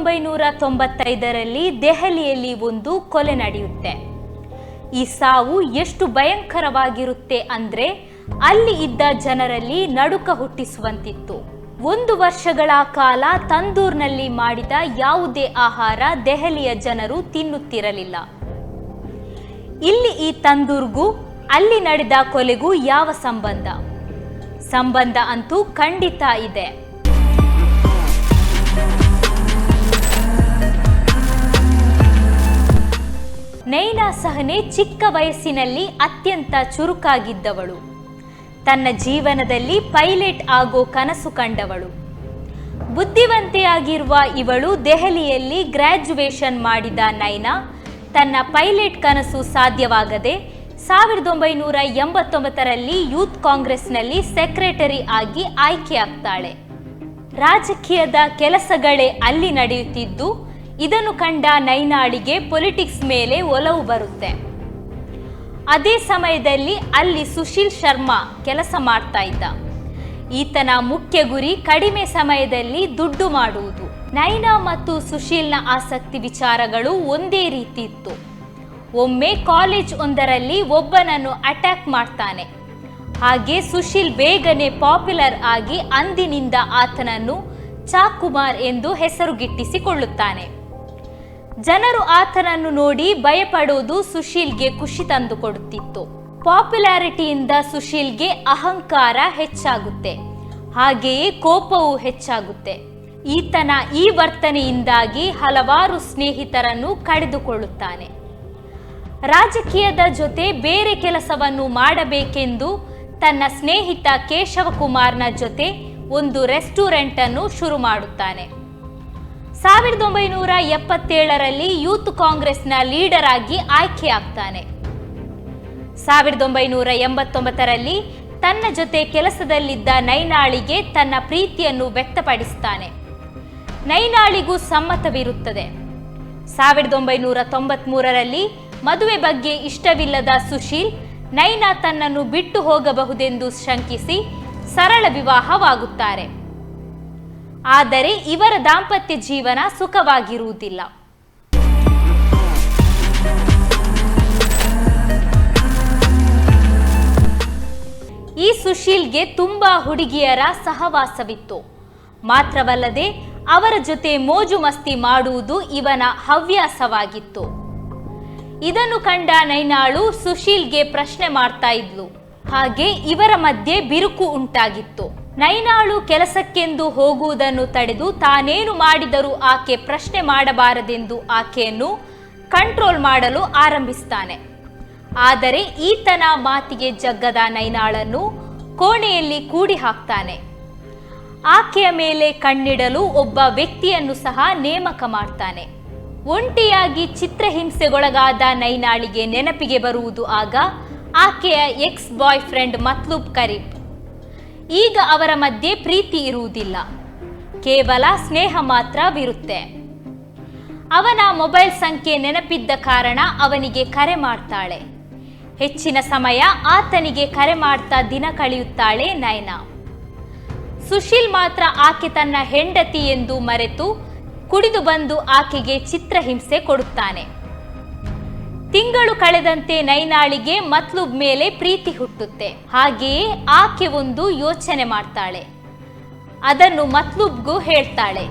ಒಂಬೈನೂರ ತೊಂಬತ್ತೈದರಲ್ಲಿ ದೆಹಲಿಯಲ್ಲಿ ಒಂದು ಕೊಲೆ ನಡೆಯುತ್ತೆ. ಈ ಸಾವು ಎಷ್ಟು ಭಯಂಕರವಾಗಿರುತ್ತೆ ಅಂದ್ರೆ ಅಲ್ಲಿ ಇದ್ದ ಜನರಲ್ಲಿ ನಡುಕ ಹುಟ್ಟಿಸುವಂತಿತ್ತು. ಒಂದು ವರ್ಷಗಳ ಕಾಲ ತಂದೂರ್ನಲ್ಲಿ ಮಾಡಿದ ಯಾವುದೇ ಆಹಾರ ದೆಹಲಿಯ ಜನರು ತಿನ್ನುತ್ತಿರಲಿಲ್ಲ. ಇಲ್ಲಿ ಈ ತಂದೂರ್ಗೂ ಅಲ್ಲಿ ನಡೆದ ಕೊಲೆಗೂ ಯಾವ ಸಂಬಂಧ? ಸಂಬಂಧ ಅಂತೂ ಖಂಡಿತ ಇದೆ. ಸಹನೆ ಚಿಕ್ಕ ವಯಸ್ಸಿನಲ್ಲಿ ಅತ್ಯಂತ ಚುರುಕಾಗಿದ್ದವಳು. ತನ್ನ ಜೀವನದಲ್ಲಿ ಪೈಲಟ್ ಆಗೋ ಕನಸು ಕಂಡವಳು. ಬುದ್ಧಿವಂತೆಯಾಗಿರುವ ಇವಳು ದೆಹಲಿಯಲ್ಲಿ ಗ್ರ್ಯಾಜುವೇಷನ್ ಮಾಡಿದ ನೈನಾ, ತನ್ನ ಪೈಲಟ್ ಕನಸು ಸಾಧ್ಯವಾಗದೆ ಸಾವಿರದ ಒಂಬೈನೂರ ಎಂಬತ್ತೊಂಬತ್ತರಲ್ಲಿ ಯೂತ್ ಕಾಂಗ್ರೆಸ್ನಲ್ಲಿ ಸೆಕ್ರೆಟರಿ ಆಗಿ ಆಯ್ಕೆಯಾಗ್ತಾಳೆ. ರಾಜಕೀಯದ ಕೆಲಸಗಳೇ ಅಲ್ಲಿ ನಡೆಯುತ್ತಿದ್ದು ಇದನ್ನು ಕಂಡ ನೈನಾಳಿಗೆ ಪೊಲಿಟಿಕ್ಸ್ ಮೇಲೆ ಒಲವು ಬರುತ್ತೆ. ಅದೇ ಸಮಯದಲ್ಲಿ ಅಲ್ಲಿ ಸುಶೀಲ್ ಶರ್ಮಾ ಕೆಲಸ ಮಾಡ್ತಾ ಇದ್ದ. ಈತನ ಮುಖ್ಯ ಗುರಿ ಕಡಿಮೆ ಸಮಯದಲ್ಲಿ ದುಡ್ಡು ಮಾಡುವುದು. ನೈನಾ ಮತ್ತು ಸುಶೀಲ್ನ ಆಸಕ್ತಿ ವಿಚಾರಗಳು ಒಂದೇ ರೀತಿ ಇತ್ತು. ಒಮ್ಮೆ ಕಾಲೇಜ್ ಒಂದರಲ್ಲಿ ಒಬ್ಬನನ್ನು ಅಟ್ಯಾಕ್ ಮಾಡ್ತಾನೆ. ಹಾಗೆ ಸುಶೀಲ್ ಬೇಗನೆ ಪಾಪ್ಯುಲರ್ ಆಗಿ ಅಂದಿನಿಂದ ಆತನನ್ನು ಚಾಕುಮಾರ್ ಎಂದು ಹೆಸರುಗಿಟ್ಟಿಸಿಕೊಳ್ಳುತ್ತಾನೆ. ಜನರು ಆತನನ್ನು ನೋಡಿ ಭಯಪಡುವುದು ಸುಶೀಲ್ಗೆ ಖುಷಿ ತಂದುಕೊಡುತ್ತಿತ್ತು. ಪಾಪ್ಯುಲಾರಿಟಿಯಿಂದ ಸುಶೀಲ್ಗೆ ಅಹಂಕಾರ ಹೆಚ್ಚಾಗುತ್ತೆ. ಹಾಗೆಯೇ ಕೋಪವೂ ಹೆಚ್ಚಾಗುತ್ತೆ. ಈತನ ಈ ವರ್ತನೆಯಿಂದಾಗಿ ಹಲವಾರು ಸ್ನೇಹಿತರನ್ನು ಕಳೆದುಕೊಳ್ಳುತ್ತಾನೆ. ರಾಜಕೀಯದ ಜೊತೆ ಬೇರೆ ಕೆಲಸವನ್ನು ಮಾಡಬೇಕೆಂದು ತನ್ನ ಸ್ನೇಹಿತ ಕೇಶವಕುಮಾರ್ನ ಜೊತೆ ಒಂದು ರೆಸ್ಟೋರೆಂಟ್ ಅನ್ನು ಶುರು ಮಾಡುತ್ತಾನೆ. ಸಾವಿರದ ಒಂಬೈನೂರ ಎಪ್ಪತ್ತೇಳರಲ್ಲಿ ಯೂತ್ ಕಾಂಗ್ರೆಸ್ನ ಲೀಡರ್ ಆಗಿ ಆಯ್ಕೆಯಾಗ್ತಾನೆ. ಸಾವಿರದ ಒಂಬೈನೂರ ಎಂಬತ್ತೊಂಬತ್ತರಲ್ಲಿ ತನ್ನ ಜೊತೆ ಕೆಲಸದಲ್ಲಿದ್ದ ನೈನಾಳಿಗೆ ತನ್ನ ಪ್ರೀತಿಯನ್ನು ವ್ಯಕ್ತಪಡಿಸ್ತಾನೆ. ನೈನಾಳಿಗೂ ಸಮ್ಮತವಿರುತ್ತದೆ. ಸಾವಿರದ ಒಂಬೈನೂರ ತೊಂಬತ್ಮೂರರಲ್ಲಿ ಮದುವೆ ಬಗ್ಗೆ ಇಷ್ಟವಿಲ್ಲದ ಸುಶೀಲ್ ನೈನಾ ತನ್ನನ್ನು ಬಿಟ್ಟು ಹೋಗಬಹುದೆಂದು ಶಂಕಿಸಿ ಸರಳ ವಿವಾಹವಾಗುತ್ತಾರೆ. ಆದರೆ ಇವರ ದಾಂಪತ್ಯ ಜೀವನ ಸುಖವಾಗಿರುವುದಿಲ್ಲ. ಈ ಸುಶೀಲ್ಗೆ ತುಂಬಾ ಹುಡುಗಿಯರ ಸಹವಾಸವಿತ್ತು. ಮಾತ್ರವಲ್ಲದೆ ಅವರ ಜೊತೆ ಮೋಜು ಮಸ್ತಿ ಮಾಡುವುದು ಇವನ ಹವ್ಯಾಸವಾಗಿತ್ತು. ಇದನ್ನು ಕಂಡ ನೈನಾಳು ಸುಶೀಲ್ಗೆ ಪ್ರಶ್ನೆ ಮಾಡ್ತಾ ಇದ್ಲು. ಹಾಗೆ ಇವರ ಮಧ್ಯೆ ಬಿರುಕು ಉಂಟಾಗಿತ್ತು. ನೈನಾಳು ಕೆಲಸಕ್ಕೆಂದು ಹೋಗುವುದನ್ನು ತಡೆದು ತಾನೇನು ಮಾಡಿದರೂ ಆಕೆ ಪ್ರಶ್ನೆ ಮಾಡಬಾರದೆಂದು ಆಕೆಯನ್ನು ಕಂಟ್ರೋಲ್ ಮಾಡಲು ಆರಂಭಿಸ್ತಾನೆ. ಆದರೆ ಈತನ ಮಾತಿಗೆ ಜಗ್ಗದ ನೈನಾಳನ್ನು ಕೋಣೆಯಲ್ಲಿ ಕೂಡಿ ಹಾಕ್ತಾನೆ ಆಕೆಯ ಮೇಲೆ ಕಣ್ಣಿಡಲು ಒಬ್ಬ ವ್ಯಕ್ತಿಯನ್ನು ಸಹ ನೇಮಕ ಮಾಡ್ತಾನೆ. ಒಂಟಿಯಾಗಿ ಚಿತ್ರಹಿಂಸೆಗೊಳಗಾದ ನೈನಾಳಿಗೆ ನೆನಪಿಗೆ ಬರುವುದು ಆಗ ಆಕೆಯ ಎಕ್ಸ್ ಬಾಯ್ ಫ್ರೆಂಡ್ ಮತ್ಲೂಬ್ ಕರೀಬ್ ಈಗ ಅವರ ಮಧ್ಯೆ ಪ್ರೀತಿ ಇರುವುದಿಲ್ಲ. ಕೇವಲ ಸ್ನೇಹ ಮಾತ್ರವಿರುತ್ತೆ. ಅವನ ಮೊಬೈಲ್ ಸಂಖ್ಯೆ ನೆನಪಿದ್ದ ಕಾರಣ ಅವನಿಗೆ ಕರೆ ಮಾಡ್ತಾಳೆ. ಹೆಚ್ಚಿನ ಸಮಯ ಆತನಿಗೆ ಕರೆ ಮಾಡ್ತಾ ದಿನ ಕಳೆಯುತ್ತಾಳೆ ನಯನ. ಸುಶೀಲ್ ಮಾತ್ರ ಆಕೆ ತನ್ನ ಹೆಂಡತಿ ಎಂದು ಮರೆತು ಕುಡಿದು ಬಂದು ಆಕೆಗೆ ಚಿತ್ರಹಿಂಸೆ ಕೊಡುತ್ತಾನೆ. ತಿಂಗಳು ಕಳೆದಂತೆ ನೈನಾಳಿಗೆ ಮತ್ಲುಬ್ ಮೇಲೆ ಪ್ರೀತಿ ಹುಟ್ಟುತ್ತೆ. ಹಾಗೆಯೇ ಆಕೆ ಒಂದು ಯೋಚನೆ ಮಾಡ್ತಾಳೆ. ಅದನ್ನು ಮತ್ಲುಬ್ಗೂ ಹೇಳ್ತಾಳೆ.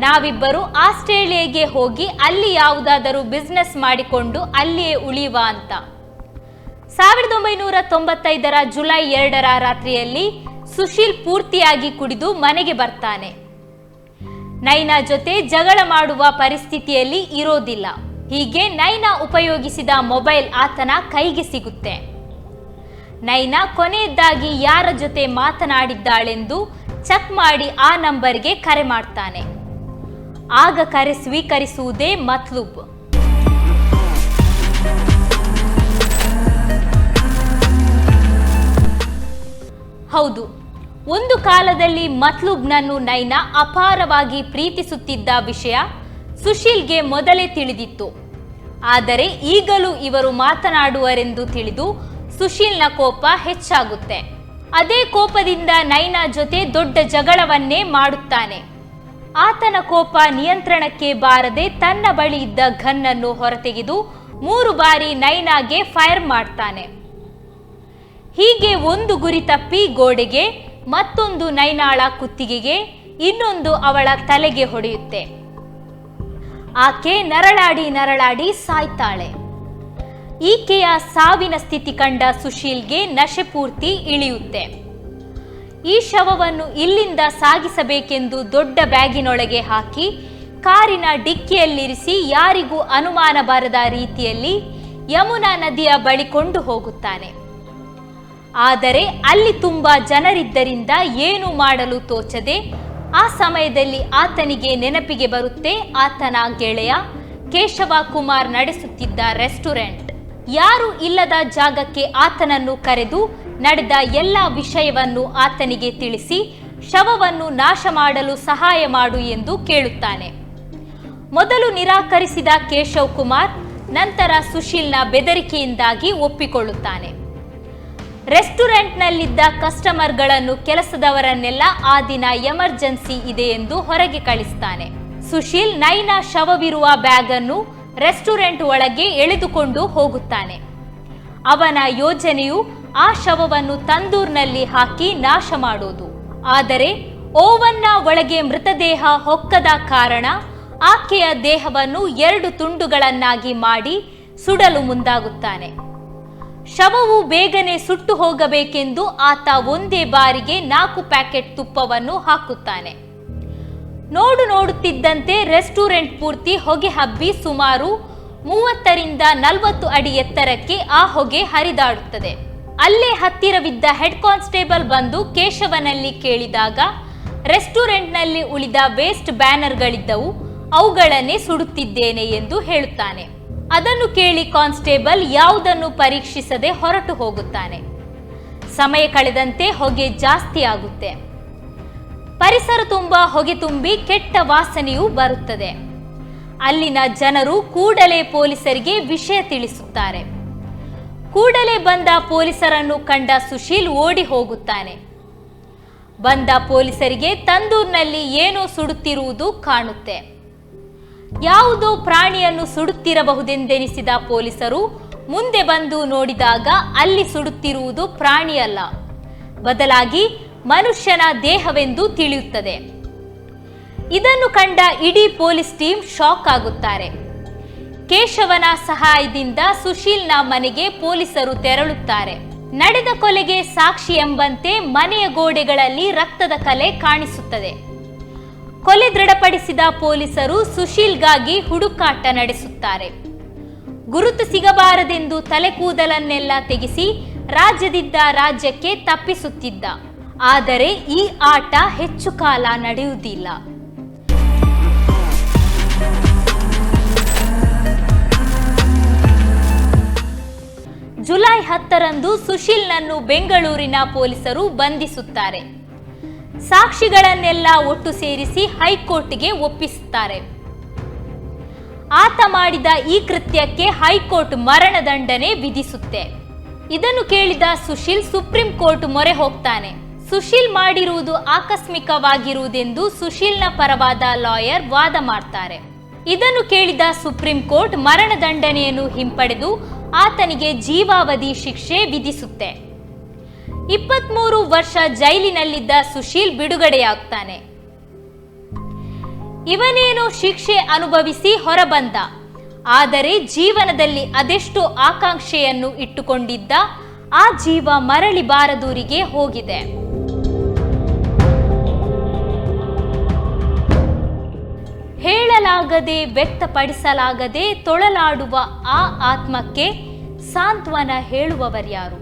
ನಾವಿಬ್ಬರು ಆಸ್ಟ್ರೇಲಿಯಾಗೆ ಹೋಗಿ ಅಲ್ಲಿ ಯಾವುದಾದರೂ ಬಿಸ್ನೆಸ್ ಮಾಡಿಕೊಂಡು ಅಲ್ಲಿಯೇ ಉಳಿಯುವ ಅಂತ. ಸಾವಿರದ ಒಂಬೈನೂರ ತೊಂಬತ್ತೈದರ ಜುಲೈ ಎರಡರ ರಾತ್ರಿಯಲ್ಲಿ ಸುಶೀಲ್ ಪೂರ್ತಿಯಾಗಿ ಕುಡಿದು ಮನೆಗೆ ಬರ್ತಾನೆ. ನೈನಾ ಜೊತೆ ಜಗಳ ಮಾಡುವ ಪರಿಸ್ಥಿತಿಯಲ್ಲಿ ಇರೋದಿಲ್ಲ. ಹೀಗೆ ನೈನಾ ಉಪಯೋಗಿಸಿದ ಮೊಬೈಲ್ ಆತನ ಕೈಗೆ ಸಿಗುತ್ತೆ. ನೈನಾ ಕೊನೆಯದ್ದಾಗಿ ಯಾರ ಜೊತೆ ಮಾತನಾಡಿದ್ದಾಳೆಂದು ಚೆಕ್ ಮಾಡಿ ಆ ನಂಬರ್ಗೆ ಕರೆ ಮಾಡ್ತಾನೆ. ಆಗ ಕರೆ ಸ್ವೀಕರಿಸುವುದೇ ಮತ್ಲೂಬ್. ಹೌದು, ಒಂದು ಕಾಲದಲ್ಲಿ ಮತ್ಲೂಬ್ನನ್ನು ನೈನಾ ಅಪಾರವಾಗಿ ಪ್ರೀತಿಸುತ್ತಿದ್ದ ವಿಷಯ ಸುಶೀಲ್ಗೆ ಮೊದಲೇ ತಿಳಿದಿತ್ತು. ಆದರೆ ಈಗಲೂ ಇವರು ಮಾತನಾಡುವರೆಂದು ತಿಳಿದು ಸುಶೀಲ್ನ ಕೋಪ ಹೆಚ್ಚಾಗುತ್ತೆ. ಅದೇ ಕೋಪದಿಂದ ನೈನಾ ಜೊತೆ ದೊಡ್ಡ ಜಗಳವನ್ನೇ ಮಾಡುತ್ತಾನೆ. ಆತನ ಕೋಪ ನಿಯಂತ್ರಣಕ್ಕೆ ಬಾರದೆ ತನ್ನ ಬಳಿ ಇದ್ದ ಗನ್ನನ್ನು ಹೊರತೆಗೆದು ಮೂರು ಬಾರಿ ನೈನಾಗೆ ಫೈರ್ ಮಾಡ್ತಾನೆ. ಹೀಗೆ ಒಂದು ಗುರಿ ತಪ್ಪಿ ಗೋಡೆಗೆ ಮತ್ತೊಂದು ನೈನಾಳ ಕುತ್ತಿಗೆಗೆ ಇನ್ನೊಂದು ಅವಳ ತಲೆಗೆ ಹೊಡೆಯುತ್ತೆ. ಆಕೆ ನರಳಾಡಿ ನರಳಾಡಿ ಸಾಯ್ತಾಳೆ. ಈಕೆಯ ಸಾವಿನ ಸ್ಥಿತಿ ಕಂಡ ಸುಶೀಲ್ಗೆ ನಶೆ ಪೂರ್ತಿ ಇಳಿಯುತ್ತೆ. ಈ ಶವವನ್ನು ಇಲ್ಲಿಂದ ಸಾಗಿಸಬೇಕೆಂದು ದೊಡ್ಡ ಬ್ಯಾಗಿನೊಳಗೆ ಹಾಕಿ, ಕಾರಿನ ಡಿಕ್ಕಿಯಲ್ಲಿರಿಸಿ ಯಾರಿಗೂ ಅನುಮಾನ ಬಾರದ ರೀತಿಯಲ್ಲಿ ಯಮುನಾ ನದಿಯ ಬಳಿ ಕೊಂಡು ಹೋಗುತ್ತಾನೆ. ಆದರೆ ಅಲ್ಲಿ ತುಂಬಾ ಜನರಿದ್ದರಿಂದ ಏನು ಮಾಡಲು ತೋಚದೆ ಆ ಸಮಯದಲ್ಲಿ ಆತನಿಗೆ ನೆನಪಿಗೆ ಬರುತ್ತೆ ಆತನ ಗೆಳೆಯ ಕೇಶವ ಕುಮಾರ್ ನಡೆಸುತ್ತಿದ್ದ ರೆಸ್ಟೋರೆಂಟ್. ಯಾರು ಇಲ್ಲದ ಜಾಗಕ್ಕೆ ಆತನನ್ನು ಕರೆದು ನಡೆದ ಎಲ್ಲ ವಿಷಯವನ್ನು ಆತನಿಗೆ ತಿಳಿಸಿ ಶವವನ್ನು ನಾಶ ಮಾಡಲು ಸಹಾಯ ಮಾಡು ಎಂದು ಕೇಳುತ್ತಾನೆ. ಮೊದಲು ನಿರಾಕರಿಸಿದ ಕೇಶವ್ ಕುಮಾರ್, ನಂತರ ಸುಶೀಲ್ನ ಬೆದರಿಕೆಯಿಂದಾಗಿ ಒಪ್ಪಿಕೊಳ್ಳುತ್ತಾನೆ. ರೆಸ್ಟೋರೆಂಟ್ನಲ್ಲಿದ್ದ ಕಸ್ಟಮರ್ಗಳನ್ನು ಕೆಲಸದವರನ್ನೆಲ್ಲ ಆ ದಿನ ಎಮರ್ಜೆನ್ಸಿ ಇದೆ ಎಂದು ಹೊರಗೆ ಕಳಿಸ್ತಾನೆ. ಸುಶೀಲ್ ನೈನ ಶವವಿರುವ ಬ್ಯಾಗ್ ಅನ್ನು ರೆಸ್ಟೋರೆಂಟ್ ಒಳಗೆ ಎಳೆದುಕೊಂಡು ಹೋಗುತ್ತಾನೆ. ಅವನ ಯೋಜನೆಯು ಆ ಶವವನ್ನು ತಂದೂರ್ನಲ್ಲಿ ಹಾಕಿ ನಾಶ ಮಾಡುವುದು ಆದರೆ ಓವನ್ನ ಒಳಗೆ ಮೃತದೇಹ ಹೊಕ್ಕದ ಕಾರಣ ಆಕೆಯ ದೇಹವನ್ನು ಎರಡು ತುಂಡುಗಳನ್ನಾಗಿ ಮಾಡಿ ಸುಡಲು ಮುಂದಾಗುತ್ತಾನೆ. ಶವವು ಬೇಗನೆ ಸುಟ್ಟು ಹೋಗಬೇಕೆಂದು ಆತ ಒಂದೇ ಬಾರಿಗೆ ನಾಲ್ಕು ಪ್ಯಾಕೆಟ್ ತುಪ್ಪವನ್ನು ಹಾಕುತ್ತಾನೆ. ನೋಡು ನೋಡುತ್ತಿದ್ದಂತೆ ರೆಸ್ಟೋರೆಂಟ್ ಪೂರ್ತಿ ಹೊಗೆ ಹಬ್ಬಿ ಸುಮಾರು ಮೂವತ್ತರಿಂದ ನಲವತ್ತು ಅಡಿ ಎತ್ತರಕ್ಕೆ ಆ ಹೊಗೆ ಹರಿದಾಡುತ್ತದೆ. ಅಲ್ಲೇ ಹತ್ತಿರವಿದ್ದ ಹೆಡ್ ಕಾನ್ಸ್ಟೇಬಲ್ ಬಂದು ಕೇಶವನಲ್ಲಿ ಕೇಳಿದಾಗ, ರೆಸ್ಟೋರೆಂಟ್ನಲ್ಲಿ ಉಳಿದ ವೇಸ್ಟ್ ಬ್ಯಾನರ್ಗಳಿದ್ದವು, ಅವುಗಳನ್ನೇ ಸುಡುತ್ತಿದ್ದೇನೆ ಎಂದು ಹೇಳುತ್ತಾನೆ. ಅದನ್ನು ಕೇಳಿ ಕಾನ್ಸ್ಟೇಬಲ್ ಯಾವುದನ್ನು ಪರೀಕ್ಷಿಸದೆ ಹೊರಟು ಹೋಗುತ್ತಾನೆ. ಸಮಯ ಕಳೆದಂತೆ ಹೊಗೆ ಜಾಸ್ತಿ ಆಗುತ್ತೆ. ಪರಿಸರ ತುಂಬ ಹೊಗೆ ತುಂಬಿ ಕೆಟ್ಟ ವಾಸನೆಯೂ ಬರುತ್ತದೆ. ಅಲ್ಲಿನ ಜನರು ಕೂಡಲೇ ಪೊಲೀಸರಿಗೆ ವಿಷಯ ತಿಳಿಸುತ್ತಾರೆ. ಕೂಡಲೇ ಬಂದ ಪೊಲೀಸರನ್ನು ಕಂಡ ಸುಶೀಲ್ ಓಡಿ ಹೋಗುತ್ತಾನೆ. ಬಂದ ಪೊಲೀಸರಿಗೆ ತಂದೂರಿನಲ್ಲಿ ಏನೋ ಸುಡುತ್ತಿರುವುದು ಕಾಣುತ್ತೆ. ಯಾವುದೋ ಪ್ರಾಣಿಯನ್ನು ಸುಡುತ್ತಿರಬಹುದೆಂದೆನಿಸಿದ ಪೊಲೀಸರು ಮುಂದೆ ಬಂದು ನೋಡಿದಾಗ ಅಲ್ಲಿ ಸುಡುತ್ತಿರುವುದು ಪ್ರಾಣಿಯಲ್ಲ. ಬದಲಾಗಿ ಮನುಷ್ಯನ ದೇಹವೆಂದು ತಿಳಿಯುತ್ತದೆ. ಇದನ್ನು ಕಂಡ ಇಡೀ ಪೊಲೀಸ್ ಟೀಮ್ ಶಾಕ್ ಆಗುತ್ತಾರೆ. ಕೇಶವನ ಸಹಾಯದಿಂದ ಸುಶೀಲ್ನ ಮನೆಗೆ ಪೊಲೀಸರು ತೆರಳುತ್ತಾರೆ. ನಡೆದ ಕೊಲೆಗೆ ಸಾಕ್ಷಿ ಎಂಬಂತೆ ಮನೆಯ ಗೋಡೆಗಳಲ್ಲಿ ರಕ್ತದ ಕಲೆ ಕಾಣಿಸುತ್ತದೆ. ಕೊಲೆ ದೃಢಪಡಿಸಿದ ಪೊಲೀಸರು ಸುಶೀಲ್ಗಾಗಿ ಹುಡುಕಾಟ ನಡೆಸುತ್ತಾರೆ. ಗುರುತು ಸಿಗಬಾರದೆಂದು ತಲೆ ಕೂದಲನ್ನೆಲ್ಲ ತೆಗೆಸಿ ರಾಜ್ಯದಿದ್ದ ರಾಜ್ಯಕ್ಕೆ ತಪ್ಪಿಸುತ್ತಿದ್ದ. ಆದರೆ ಈ ಆಟ ಹೆಚ್ಚು ಕಾಲ ನಡೆಯುವುದಿಲ್ಲ. ಜುಲೈ ಹತ್ತರಂದು ಸುಶೀಲ್ನನ್ನು ಬೆಂಗಳೂರಿನ ಪೊಲೀಸರು ಬಂಧಿಸುತ್ತಾರೆ. ಸಾಕ್ಷಿಗಳನ್ನೆಲ್ಲ ಒಟ್ಟು ಸೇರಿಸಿ ಹೈಕೋರ್ಟ್ಗೆ ಒಪ್ಪಿಸುತ್ತಾರೆ. ಆತ ಮಾಡಿದ ಈ ಕೃತ್ಯಕ್ಕೆ ಹೈಕೋರ್ಟ್ ಮರಣದಂಡನೆ ವಿಧಿಸುತ್ತೆ. ಇದನ್ನು ಕೇಳಿದ ಸುಶೀಲ್ ಸುಪ್ರೀಂ ಕೋರ್ಟ್ ಮೊರೆ ಹೋಗ್ತಾನೆ. ಸುಶೀಲ್ ಮಾಡಿರುವುದು ಆಕಸ್ಮಿಕವಾಗಿರುವುದೆಂದು ಸುಶೀಲ್ನ ಪರವಾದ ಲಾಯರ್ ವಾದ ಮಾಡ್ತಾರೆ. ಇದನ್ನು ಕೇಳಿದ ಸುಪ್ರೀಂ ಕೋರ್ಟ್ ಮರಣದಂಡನೆಯನ್ನು ಹಿಂಪಡೆದು ಆತನಿಗೆ ಜೀವಾವಧಿ ಶಿಕ್ಷೆ ವಿಧಿಸುತ್ತೆ. ಇಪ್ಪತ್ಮೂರು ವರ್ಷ ಜೈಲಿನಲ್ಲಿದ್ದ ಸುಶೀಲ್ ಬಿಡುಗಡೆಯಾಗ್ತಾನೆ. ಇವನೇನೋ ಶಿಕ್ಷೆ ಅನುಭವಿಸಿ ಹೊರಬಂದ. ಆದರೆ ಜೀವನದಲ್ಲಿ ಅದೆಷ್ಟು ಆಕಾಂಕ್ಷೆಯನ್ನು ಇಟ್ಟುಕೊಂಡಿದ್ದ, ಆ ಜೀವ ಮರಳಿ ಬಾರದೂರಿಗೆ ಹೋಗಿದೆ. ಹೇಳಲಾಗದೆ ವ್ಯಕ್ತಪಡಿಸಲಾಗದೆ ತೊಳಲಾಡುವ ಆ ಆತ್ಮಕ್ಕೆ ಸಾಂತ್ವನ ಹೇಳುವವರ್ಯಾರು.